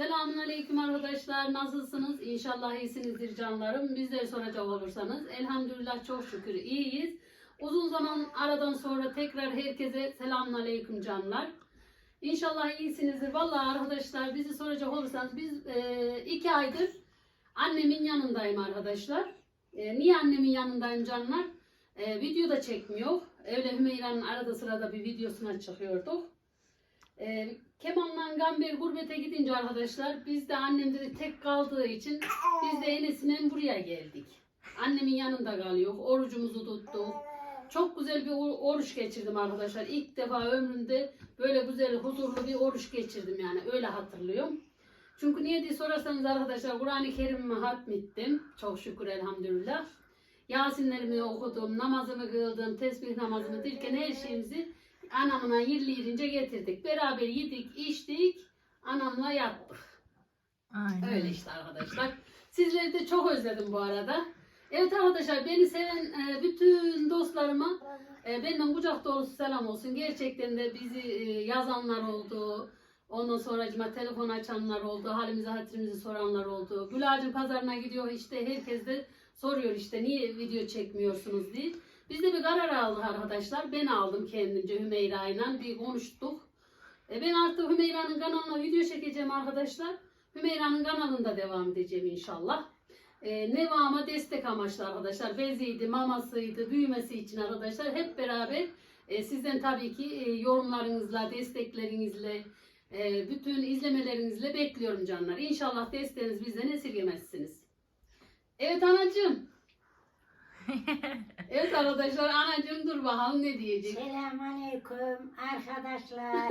Selamünaleyküm arkadaşlar. Nasılsınız? İnşallah iyisinizdir canlarım. Bizleri soracak olursanız elhamdülillah çok şükür iyiyiz. Uzun zaman aradan sonra tekrar herkese selamünaleyküm canlar. İnşallah iyisinizdir. Vallahi arkadaşlar bizi soracak olursanız biz e, iki aydır annemin yanındayım arkadaşlar. E, niye annemin yanındayım canlar? E, video da çekmiyor. Öyle Hümeyra'nın arada sırada bir videosuna çıkıyorduk. E, Kemal'la Gamber gurbete gidince arkadaşlar biz de annem dedi tek kaldığı için biz de Enes'le buraya geldik. Annemin yanında kalıyor. Orucumuzu tuttuk. Çok güzel bir or- oruç geçirdim arkadaşlar. İlk defa ömrümde böyle güzel huzurlu bir oruç geçirdim yani öyle hatırlıyorum. Çünkü niye diye sorarsanız arkadaşlar Kur'an-ı Kerim'imi hatmettim. Çok şükür elhamdülillah. Yasinlerimi okudum, namazımı kıldım, tesbih namazımı derken her şeyimizi anamla yerli yerince getirdik. Beraber yedik, içtik, anamla yattık. Aynen. Öyle işte arkadaşlar. Sizleri de çok özledim bu arada. Evet arkadaşlar beni seven e, bütün dostlarıma e, benden kucak dolusu selam olsun. Gerçekten de bizi e, yazanlar oldu. Ondan sonra telefon açanlar oldu. Halimizi hatırımızı soranlar oldu. Gülacın pazarına gidiyor işte herkes de soruyor işte niye video çekmiyorsunuz diye. Biz de bir karar aldık arkadaşlar. Ben aldım kendimce Hümeyra ile bir konuştuk. E, ben artık Hümeyra'nın kanalına video çekeceğim arkadaşlar. Hümeyra'nın kanalında devam edeceğim inşallah. E, Nevam'a destek amaçlı arkadaşlar. Beziydi, mamasıydı, büyümesi için arkadaşlar. Hep beraber e, sizden tabii ki e, yorumlarınızla, desteklerinizle, e, bütün izlemelerinizle bekliyorum canlar. İnşallah desteğiniz bizden esirgemezsiniz. Evet anacığım. Evet arkadaşlar anacığım dur bakalım ne diyecek. Selamünaleyküm arkadaşlar.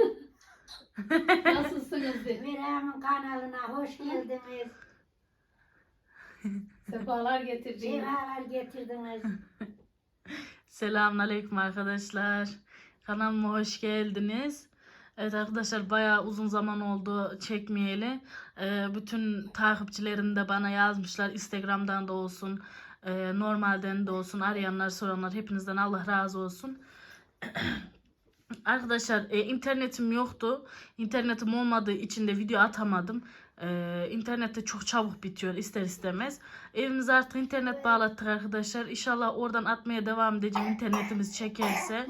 Nasılsınız de. Meram'ın kanalına hoş geldiniz. Sefalar getirdiniz. Sefalar getirdiniz. Selamünaleyküm arkadaşlar. Kanalıma hoş geldiniz. Evet arkadaşlar bayağı uzun zaman oldu çekmeyeli. Ee, bütün takipçilerim de bana yazmışlar. Instagram'dan da olsun, e, normalden de olsun. Arayanlar, soranlar hepinizden Allah razı olsun. Arkadaşlar e, internetim yoktu. İnternetim olmadığı için de video atamadım. E, internette çok çabuk bitiyor ister istemez. Evimize artık internet bağlattık arkadaşlar. İnşallah oradan atmaya devam edeceğim internetimiz çekerse.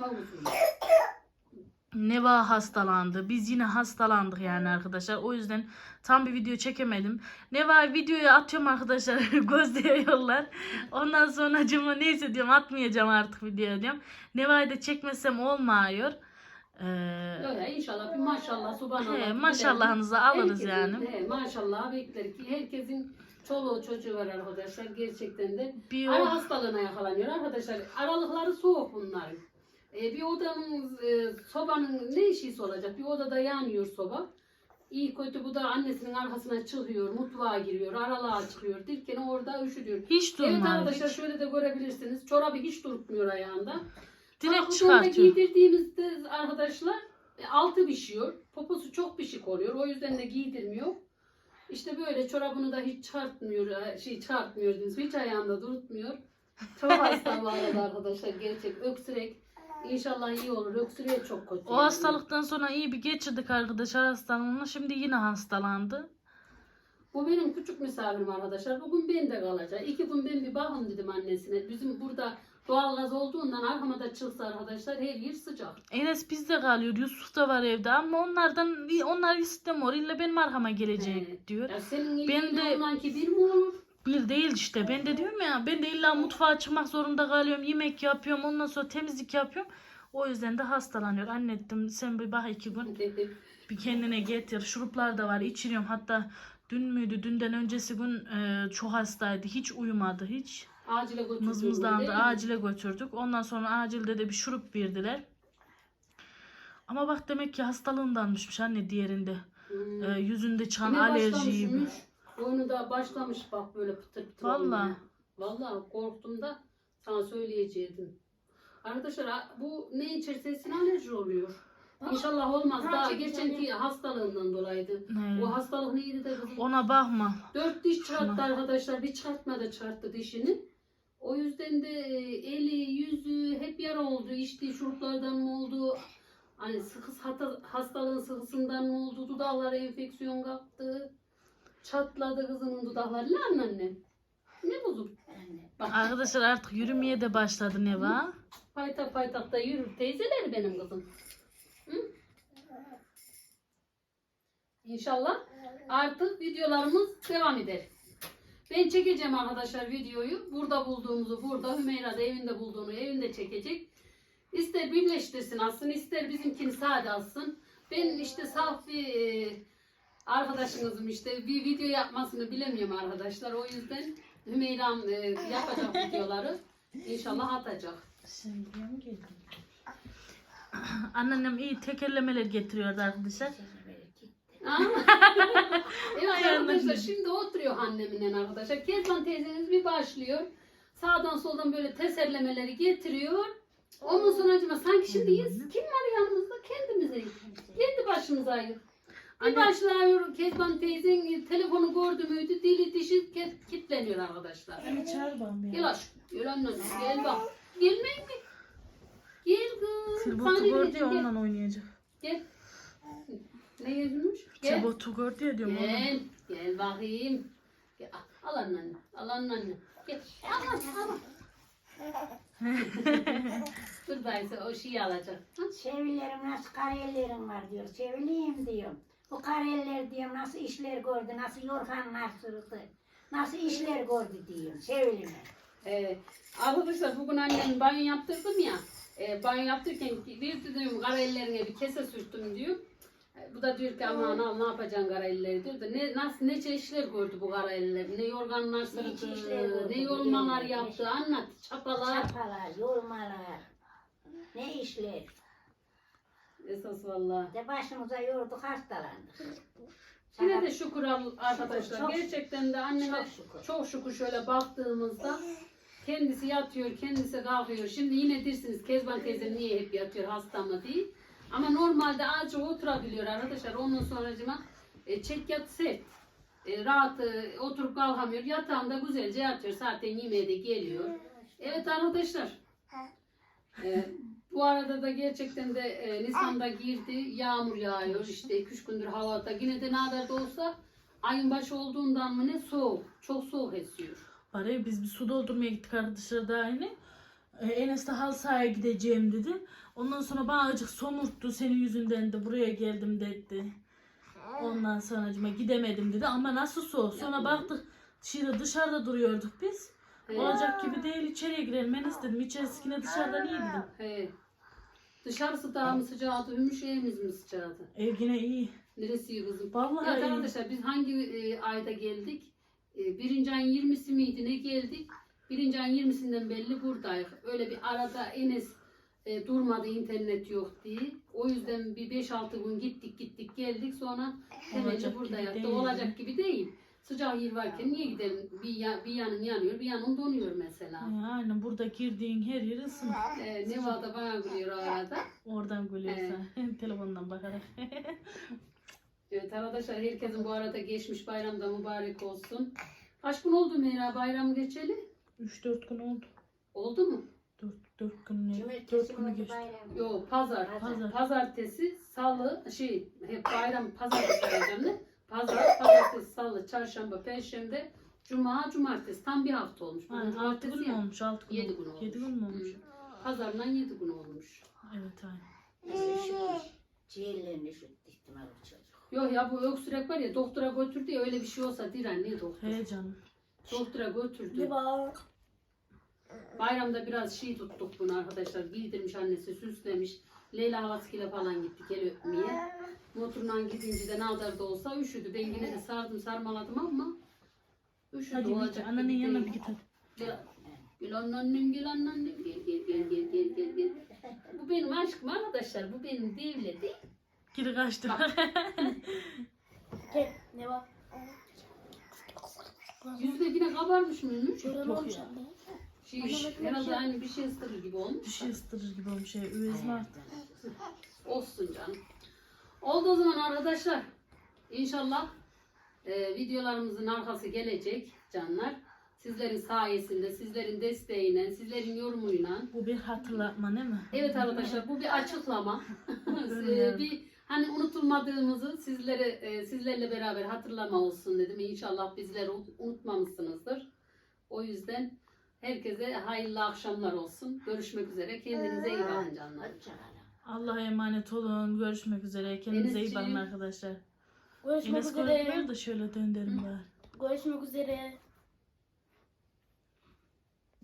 Neva hastalandı. Biz yine hastalandık yani arkadaşlar. O yüzden tam bir video çekemedim. Neva videoyu atıyorum arkadaşlar. Gözde'ye yollar. Ondan sonra cıma neyse diyorum atmayacağım artık video diyorum. Neva'yı da çekmesem olmuyor. Ee, Öyle inşallah bir maşallah subhanallah. he, maşallahınızı alırız Herkesin, yani. He, maşallah bekler ki herkesin çoluğu çocuğu var arkadaşlar gerçekten de. Bir Ara hastalığına yakalanıyor arkadaşlar. Aralıkları soğuk bunların. Ee, bir odanın e, sobanın ne işisi olacak? Bir odada yanıyor soba. İyi kötü bu da annesinin arkasına çıkıyor, mutfağa giriyor, aralığa çıkıyor. Derken orada üşüdüyor. hiç Evet durmuyor. arkadaşlar şöyle de görebilirsiniz. Çorabı hiç durmuyor ayağında. Direkt çıkartıyor. giydirdiğimizde arkadaşlar e, altı pişiyor. Poposu çok pişik oluyor. O yüzden de giydirmiyor. İşte böyle çorabını da hiç çıkartmıyor. e, Şey çıkartmıyor diyeyim. Hiç ayağında durutmuyor. Çok hasta bu arada arkadaşlar. Gerçek öksürek. İnşallah iyi olur. Öksürüğe çok kötü. O hastalıktan sonra iyi bir geçirdik arkadaşlar hastalığını. Şimdi yine hastalandı. Bu benim küçük misafirim arkadaşlar. Bugün ben de kalacak. İki gün ben bir bakın dedim annesine. Bizim burada doğalgaz olduğundan arkama da çıksa arkadaşlar her yer sıcak. Enes bizde kalıyor. Yusuf da var evde ama onlardan onlar istemiyor. İlla benim arkama gelecek Evet. diyor. Ya senin Ben de- ki bir mi olur? Bir değil işte. Ben de diyorum ya ben de illa mutfağa çıkmak zorunda kalıyorum. Yemek yapıyorum. Ondan sonra temizlik yapıyorum. O yüzden de hastalanıyor. Anne dedim sen bir bak iki gün bir kendine getir. Şuruplar da var içiriyorum. Hatta dün müydü? Dünden öncesi gün e, çok hastaydı. Hiç uyumadı hiç. Acile götürdüm. Mızmızlandı. Acile götürdük. Ondan sonra acilde de bir şurup verdiler. Ama bak demek ki hastalığındanmışmış anne diğerinde. Hmm. E, yüzünde Yine alerjiyi. başlamışmış. Oyunu da başlamış bak böyle pıtır pıtır. Vallahi. olmaya. Vallahi korktum da sana söyleyecektim. Arkadaşlar bu ne içerse alerji oluyor. İnşallah olmaz. Ha, Daha çekeceğim geçenki hastalığından dolayıydı. Ne? O hastalık neydi de kızım? Ona bakma. Dört diş çıkarttı Şuna. arkadaşlar. Bir çıkartma da çıkarttı dişini. O yüzden de e, eli, yüzü hep yara oldu. İçtiği şuruplardan mı oldu? Hani sıkı hata- hastalığın sıkısından mı oldu? Dudaklara enfeksiyon kaptı. Çatladı kızının dudakları. Ne anneannem? Ne? Anne. Bak Arkadaşlar artık yürümeye de başladı Neva. paytak paytakta yürür teyzeleri benim kızım. Hı? İnşallah artık videolarımız devam eder. Ben çekeceğim arkadaşlar videoyu. Burada bulduğumuzu burada, Hümeyra da evinde bulduğunu evinde çekecek. İster birleştirsin aslında, ister bizimkini sade alsın. Ben işte saf bir e, arkadaşınızım işte bir video yapmasını bilemiyorum arkadaşlar. O yüzden Hümeyra'm e, yapacak videoları inşallah atacak. Sen buraya mı geldin? Anneannem iyi tekerlemeler getiriyordu arkadaşlar. Evet arkadaşlar şimdi oturuyor annemle arkadaşlar. Kezban teyzeniz bir başlıyor. Sağdan soldan böyle teserlemeleri getiriyor. Ondan sonra acaba sanki şimdi. Kim var yanımızda? Kendimize. Kendi başımıza ayır. Bir başlıyor Kezban teyzen telefonu gördü müydü dili dişi kilitleniyor arkadaşlar. Beni çağır bana ya. Gel aşkım. Gel annem. Gel bak. Gelmeyin mi? Gel kız. Sana gördü ya ondan oynayacak. Gel. Ne yazmış? Gel. Tilbotu gördü ya diyorum. Gel. Gel bakayım. Gel. Al anne. Al anne. Gel. Al al al. Dur dayısı o şeyi alacak. Ha? Çevirilerim nasıl kariyerlerim var diyor. Çevireyim diyorum. Bu kariyeller diyorum nasıl işler gördü, nasıl yorganlar sırıtı, nasıl işler gördü diyorum. Çevirime. Ee, arkadaşlar bugün annem banyo yaptırdım ya. E, banyo yaptırırken bir dedim kara ellerine bir kese sürttüm diyor. E, bu da diyor ki aman al ne yapacaksın kara elleri diyor da ne, nasıl ne çeşitler gördü bu kara eller. Ne yorganlar çeşitler gördü ne bu yormalar yerler, yaptı anlat. Çapalar. Çapalar, yolmalar, ne işler. Esas vallahi. De başımıza yorduk hastalandık. Yine de şükür arkadaşlar. Çok- Gerçekten de anneme çok şükür. çok şükür şöyle baktığımızda kendisi yatıyor, kendisi kalkıyor. Şimdi yine dersiniz Kezban teyze niye hep yatıyor hasta mı değil. Ama normalde azıcık oturabiliyor arkadaşlar. Ondan sonracıma e, çek yat sert. E, rahat e, oturup kalkamıyor. Yatağında güzelce yatıyor. Zaten yemeğe de geliyor. Evet arkadaşlar. E, bu arada da gerçekten de e, Nisan'da girdi. Yağmur yağıyor. İşte 2-3 gündür havada. Yine de ne kadar da olsa ayın başı olduğundan mı ne soğuk. Çok soğuk esiyor. Var ya biz bir su doldurmaya gittik arkadaşlar daha yeni. Ee, Enes de halı sahaya gideceğim dedi. Ondan sonra bana azıcık somurttu senin yüzünden de buraya geldim dedi. Ondan sonra acıma gidemedim dedi ama nasıl soğuk. Sonra baktık dışarıda, dışarıda duruyorduk biz. He. Olacak gibi değil içeriye girelim. Enes dedim içerisi yine dışarıdan iyi dedim. He. Dışarısı daha mı sıcağıdı, hümüş evimiz mi sıcağıdı? Ev yine iyi. Neresi iyi kızım? Vallahi Evet iyi. arkadaşlar biz hangi e, ayda geldik? E, birinci ayın 20'si miydi ne geldik? Birinci ayın 20'sinden belli buradayız. Öyle bir arada Enes e, durmadı internet yok diye. O yüzden bir 5-6 gün gittik gittik geldik sonra hemen Olacak gibi değil. Olacak gibi değil. Sıcak yer varken niye gidelim? Bir, ya- bir yanın yanıyor, bir yanın donuyor mesela. Ee, Aynen burada girdiğin her yer ısınır. E, Neva da bana gülüyor o arada. Oradan gülüyorsa. Telefondan bakarak. Evet arkadaşlar herkesin bu arada geçmiş bayramda mübarek olsun. Kaç gün oldu Meyra bayram geçeli? 3-4 gün oldu. Oldu mu? 4, 4 gün ne? 4 Cumartesi günü geçti. Yok pazar. Pazar. Pazartesi, salı, şey hep bayram pazartesi bayramı. Pazar, pazartesi, salı, çarşamba, perşembe, cuma, cumartesi. Tam bir hafta olmuş. Bugün Aynen, 6 cumartesi gün mü ya. olmuş? 6 gün, Yedi gün olmuş. 7 gün mü olmuş? Hı. Pazardan yedi gün olmuş. Evet aynen. Şükür. Ciğerlerini üşüttü ihtimal çocuk. Yok ya bu öksürek var ya doktora götürdü ya öyle bir şey olsa diren ne doktor? He canım. Doktora götürdü. Bayramda biraz şey tuttuk bunu arkadaşlar. Giydirmiş annesi, süslemiş. Leyla halaskile falan gittik el öpmeye. Motorundan gidince de ne kadar da olsa üşüdü. Ben yine de sardım sarmaladım ama üşüdü Hadi olacak. Annenin yanına bir git hadi. Gel, gel anneannem gel anneannem gel gel gel gel gel gel gel. Bu benim aşkım arkadaşlar. Bu benim devletim. Geri kaçtı. Ne var? Yüzde yine kabarmış mıymış? Yok ya. Şey, herhalde hani bir şey ısırır gibi olmuş. Bir şey ısıtırır gibi olmuş. Şey, üvez mi artık? Olsun canım. Oldu o zaman arkadaşlar. İnşallah e, videolarımızın arkası gelecek canlar. Sizlerin sayesinde, sizlerin desteğiyle, sizlerin yorumuyla. Bu bir hatırlatma değil mi? Evet arkadaşlar bu bir açıklama. Bir Hani unutulmadığımızı sizlere e, sizlerle beraber hatırlama olsun dedim. İnşallah bizleri un- unutmamışsınızdır. O yüzden herkese hayırlı akşamlar olsun. Görüşmek üzere. Kendinize iyi bakın canlar. Allah'a emanet olun. Görüşmek üzere. Kendinize iyi bakın arkadaşlar. Görüşmek Enes üzere. görünmüyor da şöyle döndürün bari. Görüşmek üzere.